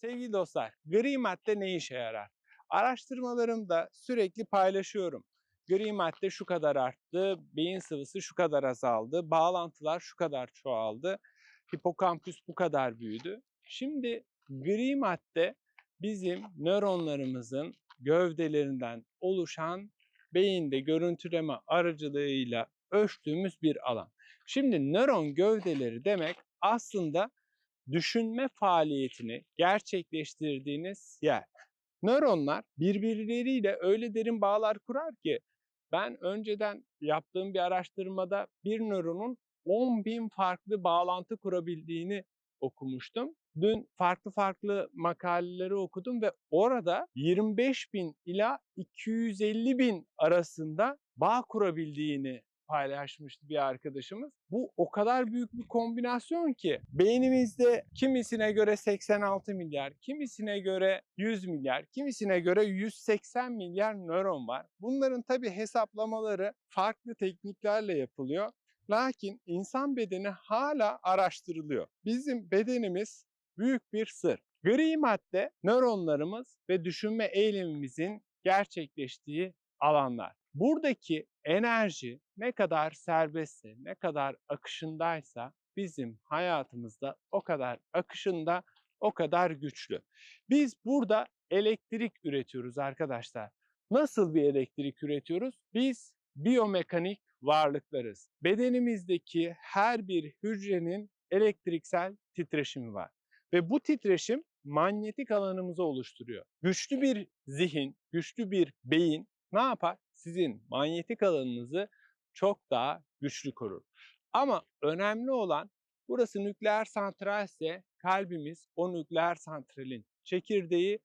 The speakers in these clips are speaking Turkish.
Sevgili dostlar, gri madde ne işe yarar? Araştırmalarımda sürekli paylaşıyorum. Gri madde şu kadar arttı, beyin sıvısı şu kadar azaldı, bağlantılar şu kadar çoğaldı, hipokampüs bu kadar büyüdü. Şimdi gri madde bizim nöronlarımızın gövdelerinden oluşan beyinde görüntüleme aracılığıyla ölçtüğümüz bir alan. Şimdi nöron gövdeleri demek aslında düşünme faaliyetini gerçekleştirdiğiniz yer. Nöronlar birbirleriyle öyle derin bağlar kurar ki ben önceden yaptığım bir araştırmada bir nöronun 10 bin farklı bağlantı kurabildiğini okumuştum. Dün farklı farklı makaleleri okudum ve orada 25 bin ila 250 bin arasında bağ kurabildiğini paylaşmıştı bir arkadaşımız. Bu o kadar büyük bir kombinasyon ki beynimizde kimisine göre 86 milyar, kimisine göre 100 milyar, kimisine göre 180 milyar nöron var. Bunların tabi hesaplamaları farklı tekniklerle yapılıyor. Lakin insan bedeni hala araştırılıyor. Bizim bedenimiz büyük bir sır. Gri madde nöronlarımız ve düşünme eylemimizin gerçekleştiği alanlar. Buradaki enerji ne kadar serbestse, ne kadar akışındaysa bizim hayatımızda o kadar akışında, o kadar güçlü. Biz burada elektrik üretiyoruz arkadaşlar. Nasıl bir elektrik üretiyoruz? Biz biyomekanik varlıklarız. Bedenimizdeki her bir hücrenin elektriksel titreşimi var. Ve bu titreşim manyetik alanımızı oluşturuyor. Güçlü bir zihin, güçlü bir beyin ne yapar? Sizin manyetik alanınızı çok daha güçlü korur. Ama önemli olan burası nükleer santralse kalbimiz o nükleer santralin çekirdeği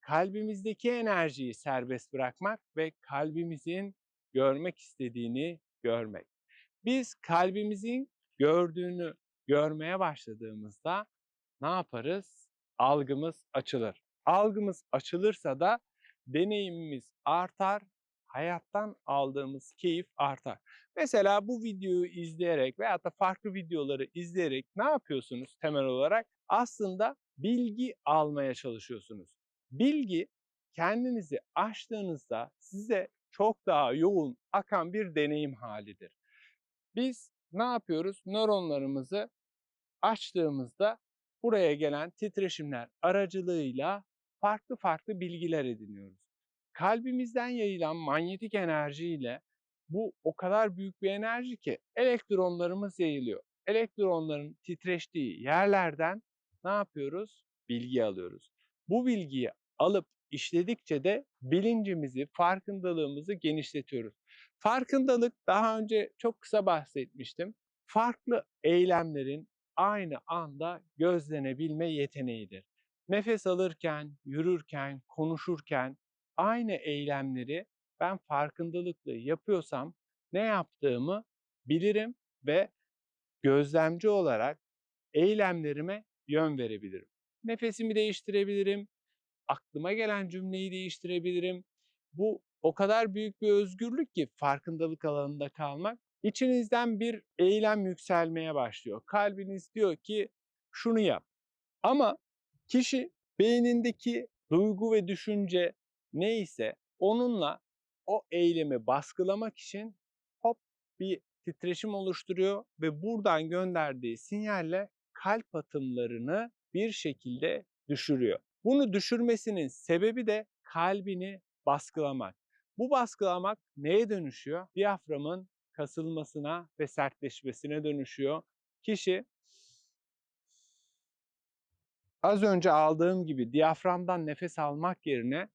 kalbimizdeki enerjiyi serbest bırakmak ve kalbimizin görmek istediğini görmek. Biz kalbimizin gördüğünü görmeye başladığımızda ne yaparız? Algımız açılır. Algımız açılırsa da deneyimimiz artar, hayattan aldığımız keyif artar. Mesela bu videoyu izleyerek veya da farklı videoları izleyerek ne yapıyorsunuz temel olarak? Aslında bilgi almaya çalışıyorsunuz. Bilgi kendinizi açtığınızda size çok daha yoğun akan bir deneyim halidir. Biz ne yapıyoruz? Nöronlarımızı açtığımızda buraya gelen titreşimler aracılığıyla farklı farklı bilgiler ediniyoruz. Kalbimizden yayılan manyetik enerjiyle bu o kadar büyük bir enerji ki elektronlarımız yayılıyor. Elektronların titreştiği yerlerden ne yapıyoruz? Bilgi alıyoruz. Bu bilgiyi alıp işledikçe de bilincimizi, farkındalığımızı genişletiyoruz. Farkındalık daha önce çok kısa bahsetmiştim. Farklı eylemlerin aynı anda gözlenebilme yeteneğidir. Nefes alırken, yürürken, konuşurken aynı eylemleri ben farkındalıkla yapıyorsam ne yaptığımı bilirim ve gözlemci olarak eylemlerime yön verebilirim. Nefesimi değiştirebilirim, aklıma gelen cümleyi değiştirebilirim. Bu o kadar büyük bir özgürlük ki farkındalık alanında kalmak. İçinizden bir eylem yükselmeye başlıyor. Kalbiniz diyor ki şunu yap. Ama kişi beynindeki duygu ve düşünce neyse onunla o eylemi baskılamak için hop bir titreşim oluşturuyor ve buradan gönderdiği sinyalle kalp atımlarını bir şekilde düşürüyor. Bunu düşürmesinin sebebi de kalbini baskılamak. Bu baskılamak neye dönüşüyor? Diyaframın kasılmasına ve sertleşmesine dönüşüyor. Kişi az önce aldığım gibi diyaframdan nefes almak yerine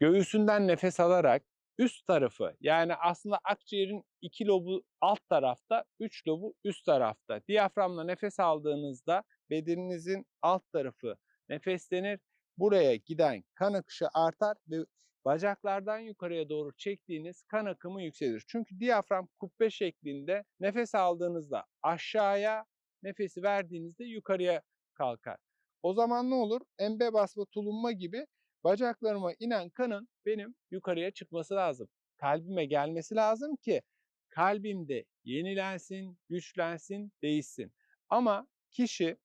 göğsünden nefes alarak üst tarafı yani aslında akciğerin iki lobu alt tarafta, üç lobu üst tarafta. Diyaframla nefes aldığınızda bedeninizin alt tarafı nefeslenir. Buraya giden kan akışı artar ve bacaklardan yukarıya doğru çektiğiniz kan akımı yükselir. Çünkü diyafram kubbe şeklinde nefes aldığınızda aşağıya, nefesi verdiğinizde yukarıya kalkar. O zaman ne olur? Embe basma tulunma gibi bacaklarıma inen kanın benim yukarıya çıkması lazım. Kalbime gelmesi lazım ki kalbimde yenilensin, güçlensin, değişsin. Ama kişi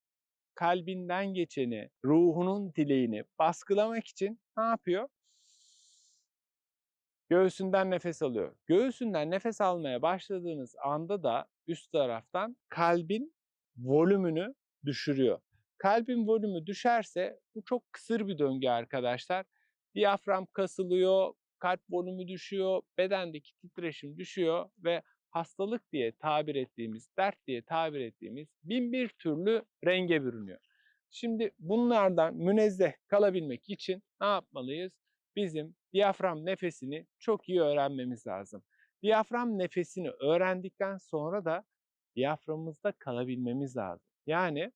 kalbinden geçeni, ruhunun dileğini baskılamak için ne yapıyor? Göğsünden nefes alıyor. Göğsünden nefes almaya başladığınız anda da üst taraftan kalbin volümünü düşürüyor. Kalbin volümü düşerse bu çok kısır bir döngü arkadaşlar. Diyafram kasılıyor, kalp volümü düşüyor, bedendeki titreşim düşüyor ve hastalık diye tabir ettiğimiz, dert diye tabir ettiğimiz bin bir türlü renge bürünüyor. Şimdi bunlardan münezzeh kalabilmek için ne yapmalıyız? Bizim diyafram nefesini çok iyi öğrenmemiz lazım. Diyafram nefesini öğrendikten sonra da diyaframımızda kalabilmemiz lazım. Yani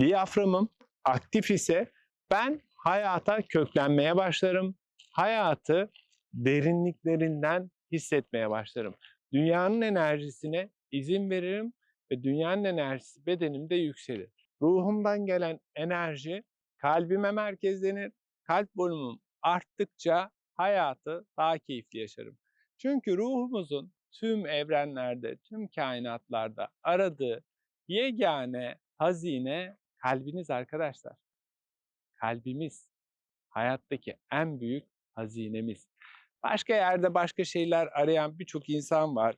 diyaframım aktif ise ben hayata köklenmeye başlarım. Hayatı derinliklerinden hissetmeye başlarım. Dünyanın enerjisine izin veririm ve dünyanın enerjisi bedenimde yükselir. Ruhumdan gelen enerji kalbime merkezlenir. Kalp volümüm arttıkça hayatı daha keyifli yaşarım. Çünkü ruhumuzun tüm evrenlerde, tüm kainatlarda aradığı yegane hazine kalbiniz arkadaşlar. Kalbimiz hayattaki en büyük hazinemiz. Başka yerde başka şeyler arayan birçok insan var.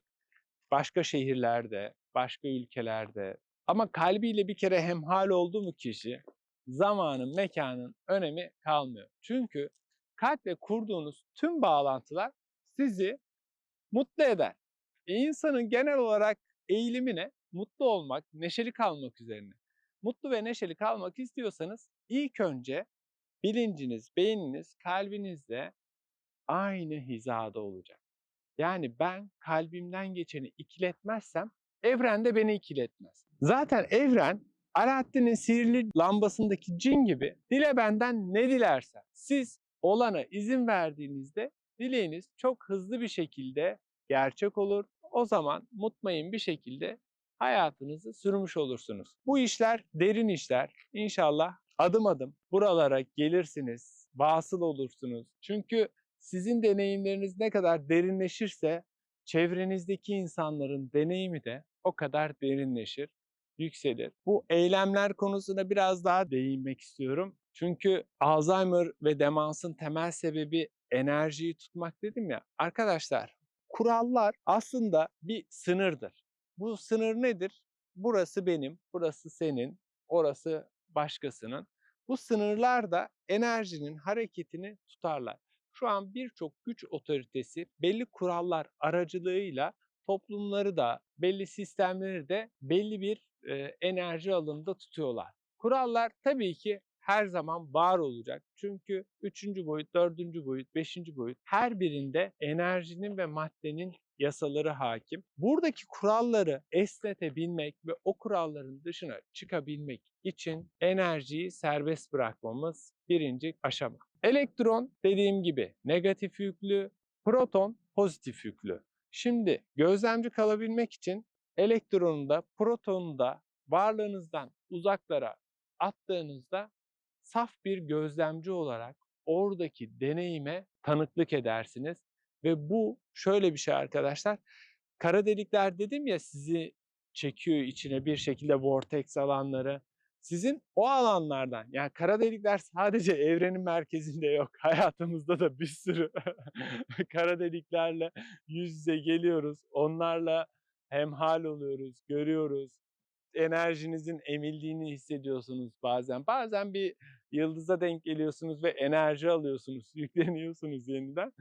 Başka şehirlerde, başka ülkelerde. Ama kalbiyle bir kere hemhal oldu mu kişi zamanın, mekanın önemi kalmıyor. Çünkü kalple kurduğunuz tüm bağlantılar sizi mutlu eder. E insanın genel olarak eğilimi ne? Mutlu olmak, neşeli kalmak üzerine. Mutlu ve neşeli kalmak istiyorsanız ilk önce bilinciniz, beyniniz, kalbinizle aynı hizada olacak. Yani ben kalbimden geçeni ikiletmezsem evren de beni ikiletmez. Zaten evren Alaaddin'in sihirli lambasındaki cin gibi dile benden ne dilersen. Siz olana izin verdiğinizde dileğiniz çok hızlı bir şekilde gerçek olur. O zaman mutmain bir şekilde hayatınızı sürmüş olursunuz. Bu işler derin işler. İnşallah adım adım buralara gelirsiniz, vasıl olursunuz. Çünkü sizin deneyimleriniz ne kadar derinleşirse çevrenizdeki insanların deneyimi de o kadar derinleşir, yükselir. Bu eylemler konusuna biraz daha değinmek istiyorum. Çünkü Alzheimer ve demansın temel sebebi enerjiyi tutmak dedim ya. Arkadaşlar kurallar aslında bir sınırdır. Bu sınır nedir? Burası benim, burası senin, orası başkasının. Bu sınırlar da enerjinin hareketini tutarlar. Şu an birçok güç otoritesi belli kurallar aracılığıyla toplumları da belli sistemleri de belli bir e, enerji alanında tutuyorlar. Kurallar tabii ki her zaman var olacak. Çünkü üçüncü boyut, dördüncü boyut, beşinci boyut her birinde enerjinin ve maddenin yasaları hakim. Buradaki kuralları esnetebilmek ve o kuralların dışına çıkabilmek için enerjiyi serbest bırakmamız birinci aşama. Elektron dediğim gibi negatif yüklü, proton pozitif yüklü. Şimdi gözlemci kalabilmek için elektronu da protonu da varlığınızdan uzaklara attığınızda saf bir gözlemci olarak oradaki deneyime tanıklık edersiniz. Ve bu şöyle bir şey arkadaşlar. Kara delikler dedim ya sizi çekiyor içine bir şekilde vortex alanları. Sizin o alanlardan yani kara delikler sadece evrenin merkezinde yok. Hayatımızda da bir sürü kara deliklerle yüz yüze geliyoruz. Onlarla hemhal oluyoruz, görüyoruz. Enerjinizin emildiğini hissediyorsunuz bazen. Bazen bir yıldıza denk geliyorsunuz ve enerji alıyorsunuz, yükleniyorsunuz yeniden.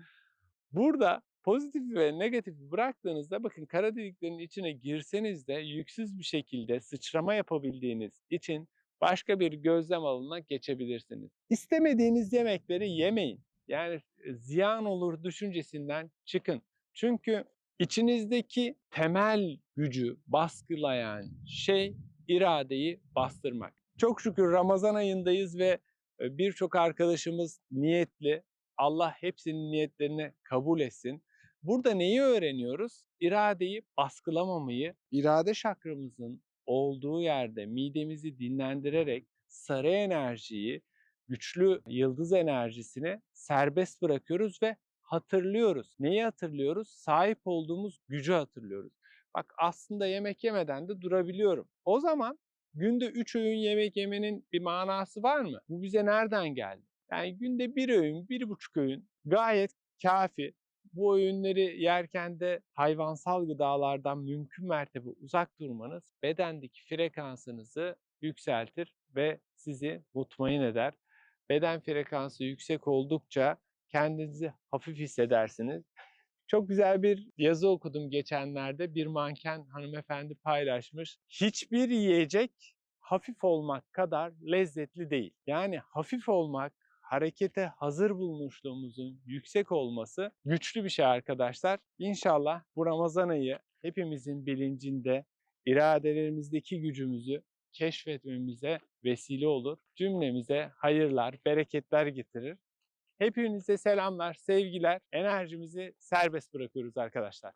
Burada pozitif ve negatif bıraktığınızda bakın kara deliklerin içine girseniz de yüksüz bir şekilde sıçrama yapabildiğiniz için başka bir gözlem alanına geçebilirsiniz. İstemediğiniz yemekleri yemeyin. Yani ziyan olur düşüncesinden çıkın. Çünkü içinizdeki temel gücü baskılayan şey iradeyi bastırmak. Çok şükür Ramazan ayındayız ve birçok arkadaşımız niyetli. Allah hepsinin niyetlerini kabul etsin. Burada neyi öğreniyoruz? İradeyi baskılamamayı, irade şakramızın olduğu yerde midemizi dinlendirerek sarı enerjiyi güçlü yıldız enerjisini serbest bırakıyoruz ve hatırlıyoruz. Neyi hatırlıyoruz? Sahip olduğumuz gücü hatırlıyoruz. Bak aslında yemek yemeden de durabiliyorum. O zaman günde 3 öğün yemek yemenin bir manası var mı? Bu bize nereden geldi? Yani günde bir öğün, bir buçuk öğün gayet kafi. Bu öğünleri yerken de hayvansal gıdalardan mümkün mertebe uzak durmanız bedendeki frekansınızı yükseltir ve sizi mutmain eder. Beden frekansı yüksek oldukça kendinizi hafif hissedersiniz. Çok güzel bir yazı okudum geçenlerde. Bir manken hanımefendi paylaşmış. Hiçbir yiyecek hafif olmak kadar lezzetli değil. Yani hafif olmak, harekete hazır bulmuşluğumuzun yüksek olması güçlü bir şey arkadaşlar. İnşallah bu Ramazan ayı hepimizin bilincinde iradelerimizdeki gücümüzü keşfetmemize vesile olur. Cümlemize hayırlar, bereketler getirir. Hepinize selamlar, sevgiler. Enerjimizi serbest bırakıyoruz arkadaşlar.